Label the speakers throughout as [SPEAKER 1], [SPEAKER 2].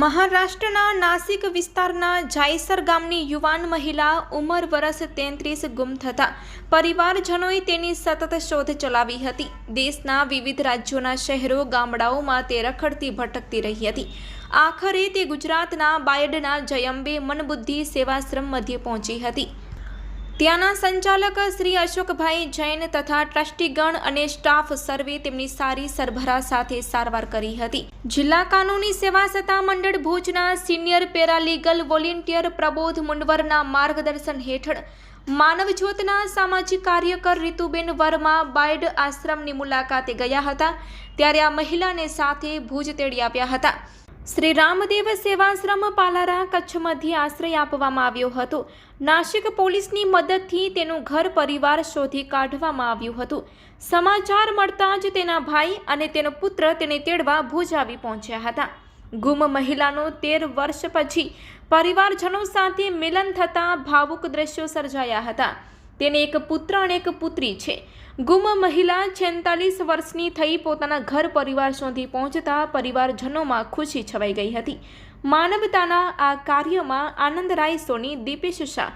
[SPEAKER 1] મહારાષ્ટ્રના નાસિક વિસ્તારના જાયસર ગામની યુવાન મહિલા ઉંમર વરસ તેત્રીસ ગુમ થતા પરિવારજનોએ તેની સતત શોધ ચલાવી હતી. દેશના વિવિધ રાજ્યોના શહેરો, ગામડાઓમાં તે રખડતી ભટકતી રહી હતી. આખરે તે ગુજરાતના બાયડના જયંબે મનબુદ્ધિ સેવાશ્રમ મધ્યે પહોંચી હતી. ત્યાંના સંચાલક શ્રી અશોકભાઈ જૈન તથા ટ્રસ્ટીગણ અને સ્ટાફ સર્વે તેમની સારી સરભરા સાથે સારવાર કરી હતી. જિલ્લા કાનૂની સેવા સત્તા મંડળ ભુજના સિનિયર પેરાલીગલ વોલેન્ટિયર પ્રબોધ મુંડવરના માર્ગદર્શન હેઠળ માનવજ્યોતના સામાજિક કાર્યકર રીતુબેન વર્મા બાયડ આશ્રમની મુલાકાતે ગયા હતા. ત્યારે આ મહિલાને સાથે ભુજ તેડી આવ્યા હતા. શ્રી રામદેવ સેવાશ્રમ પાલારા કચ્છમાંથી આશ્રય આપવામાં આવ્યો હતો. નાશિક પોલીસની મદદથી તેનું ઘર પરિવાર શોધી કાઢવામાં આવ્યું હતું. સમાચાર મળતા જ તેના ભાઈ અને તેનો પુત્ર તેને તેડવા ભુજ આવી પહોંચ્યા હતા. ગુમ મહિલાનો તેર વર્ષ પછી પરિવારજનો સાથે મિલન થતાં ભાવુક દ્રશ્યો સર્જાયા હતા. તેને એક પુત્ર અને એક પુત્રી છે. ગુમ મહિલા છેતાલીસ વર્ષની થઈ પોતાના ઘર પરિવાર સુધી પહોંચતા પરિવારજનોમાં ખુશી છવાઈ ગઈ હતી. માનવતાના આ કાર્યમાં આનંદરાય સોની, દીપેશ શાહ,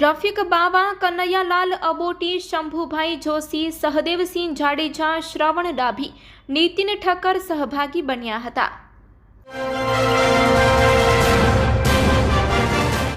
[SPEAKER 1] રફીક બાવા, કનૈયાલાલ અબોટી, શંભુભાઈ જોશી, સહદેવસિંહ જાડેજા, શ્રવણ ડાભી, નીતિન ઠક્કર સહભાગી બન્યા હતા.